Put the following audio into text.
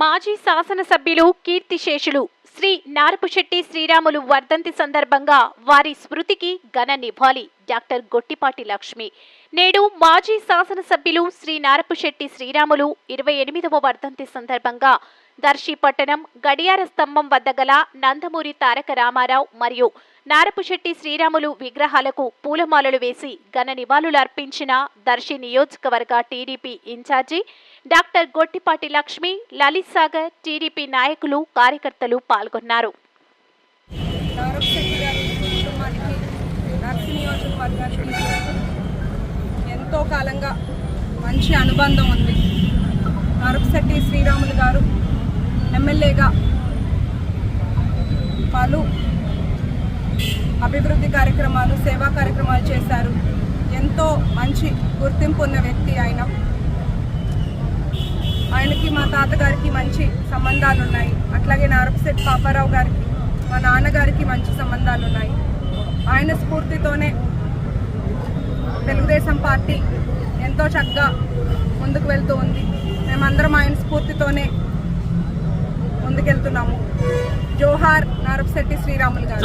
మాజీ శాసనసభ్యులు కీర్తిశేషులు శ్రీ నారపుశెట్టి శ్రీరాములు వర్ధంతి సందర్భంగా వారి స్మృతికి ఘన నివాళి. డాక్టర్ గొట్టిపాటి లక్ష్మి. నేడు మాజీ శాసనసభ్యులు శ్రీ నారపుశెట్టి శ్రీరాములు ఇరవై ఎనిమిదవ వర్ధంతి సందర్భంగా దర్శి పట్టణం గడియార స్తంభం వద్ద గల నందమూరి తారక రామారావు మరియు నారపుశెట్టి శ్రీరాములు విగ్రహాలకు పూలమాలలు వేసి ఘన నివాళులు అర్పించిన దర్శి నియోజకవర్గ TDP incharge doctor Gottipati Lakshmi Lalit Sagar TDP నాయకులు కార్యకర్తలు పాల్గొన్నారు. ఎంతో కాలంగా మంచి అనుబంధం ఉంది గౌరవ్ శెట్టి శ్రీరాములు గారు ఎమ్మెల్యేగా పలు అభివృద్ధి కార్యక్రమాలు సేవా కార్యక్రమాలు చేశారు. ఎంతో మంచి గుర్తింపు ఉన్న వ్యక్తి ఆయన. ఆయనకి మా తాతగారికి మంచి సంబంధాలు ఉన్నాయి. అట్లాగే నారపశెట్టి పాపారావు గారికి మా నాన్నగారికి మంచి సంబంధాలు ఉన్నాయి. ఆయన స్ఫూర్తితోనే తెలుగుదేశం పార్టీ ఎంతో చక్కగా ముందుకు వెళ్తూ ఉంది. మేమందరం ఆయన స్ఫూర్తితోనే ముందుకెళ్తున్నాము జోహార్ నారపశెట్టి శ్రీరాములు గారు.